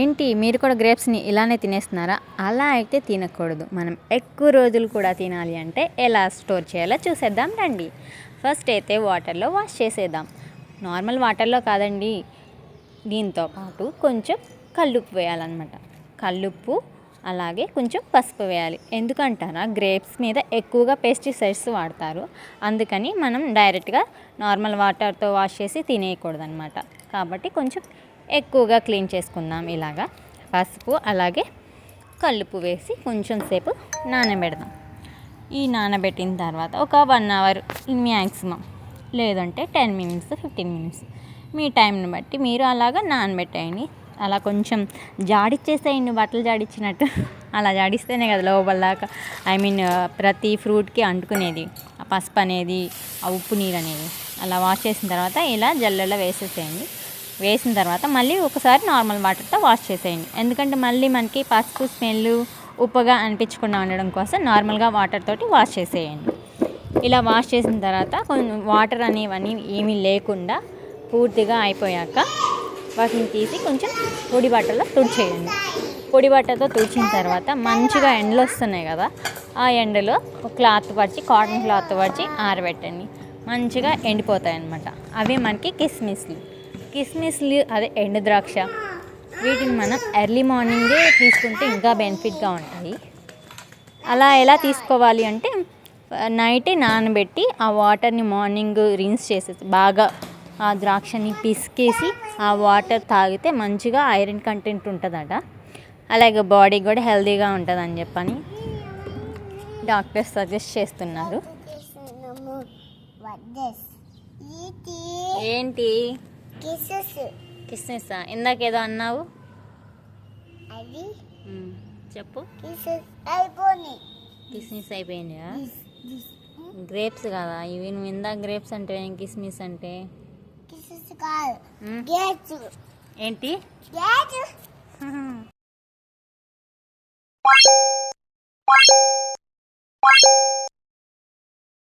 ఏంటి మీరు కూడా గ్రేప్స్ని ఇలానే తినేస్తున్నారా? అలా అయితే తినకూడదు. మనం ఎక్కువ రోజులు కూడా తినాలి అంటే ఎలా స్టోర్ చేయాలో చూసేద్దాం రండి. ఫస్ట్ అయితే వాటర్లో వాష్ చేసేద్దాం. నార్మల్ వాటర్లో కాదండి. దీంతో పాటు కొంచెం కల్లుప్పు వేయాలన్నమాట. కల్లుప్పు అలాగే కొంచెం పసుపు వేయాలి. ఎందుకంటారా గ్రేప్స్ మీద ఎక్కువగా పెస్టిసైడ్స్ వాడతారు. అందుకని మనం డైరెక్ట్గా నార్మల్ వాటర్తో వాష్ చేసి తినేయకూడదు అనమాట కాబట్టి కొంచెం ఎక్కువగా క్లీన్ చేసుకుందాం ఇలాగా. పసుపు అలాగే కల్లుపు వేసి కొంచెం సేపు నానబెడదాం. ఈ నానబెట్టిన తర్వాత ఒక వన్ అవర్ మ్యాక్సిమం లేదంటే టెన్ మినిట్స్ ఫిఫ్టీన్ మినిట్స్ మీ టైంని బట్టి మీరు అలాగా నానబెట్టేయండి. అలా కొంచెం జాడిచ్చేసేయండి బట్టలు జాడిచ్చినట్టు. అలా జాడిస్తేనే కదా లోపల దాకా. ఐ మీన్ ప్రతి ఫ్రూట్కి అంటుకునేది ఆ పసుపు అనేది ఆ ఉప్పు నీరు అనేది. అలా వాష్ చేసిన తర్వాత ఇలా జల్లెల్లో వేసేసేయండి. వేసిన తర్వాత మళ్ళీ ఒకసారి నార్మల్ వాటర్తో వాష్ చేసేయండి. ఎందుకంటే మళ్ళీ మనకి పసుపు స్మెల్ ఉప్పుగా అనిపించకుండా ఉండడం కోసం నార్మల్గా వాటర్ తోటి వాష్ చేసేయండి. ఇలా వాష్ చేసిన తర్వాత కొంచెం వాటర్ అనేవన్నీ ఏమీ లేకుండా పూర్తిగా అయిపోయాక వాటిని తీసి కొంచెం పొడి బట్టలో తుడిచేయండి పొడి బట్టతో తుడిచిన తర్వాత మంచిగా ఎండలు వస్తున్నాయి కదా ఆ ఎండలో క్లాత్ పరిచి కాటన్ క్లాత్ పరిచి ఆరబెట్టండి. మంచిగా ఎండిపోతాయి అన్నమాట అవి మనకి కిస్మిస్లు. కిస్మిస్లు అదే ఎండు ద్రాక్ష. వీటిని మనం ఎర్లీ మార్నింగే తీసుకుంటే ఇంకా బెనిఫిట్గా ఉంటాయి. అలా ఎలా తీసుకోవాలి అంటే నైటే నానబెట్టి ఆ వాటర్ని మార్నింగ్ రిన్స్ చేసేసి బాగా ఆ ద్రాక్షని పిసికేసి ఆ వాటర్ తాగితే మంచిగా ఐరన్ కంటెంట్ ఉంటుందట. అలాగే బాడీ కూడా హెల్తీగా ఉంటుందని చెప్పని డాక్టర్స్ సజెస్ట్ చేస్తున్నారు. చేస్తున్నాము కిస్సెస్. కిస్సెస్ ఇందాక ఏదో అన్నావు? అది చెప్పు. కిస్సెస్ అయిపోయినాయి. కిస్మిస్ అయిపోయినాయా? గ్రేప్స్ కదా? ఇవి నువ్వు ఇందాక గ్రేప్స్ అంటే కిస్మిస్ అంటే? కాదు. గ్రేప్స్ ఏంటి? గ్రేప్స్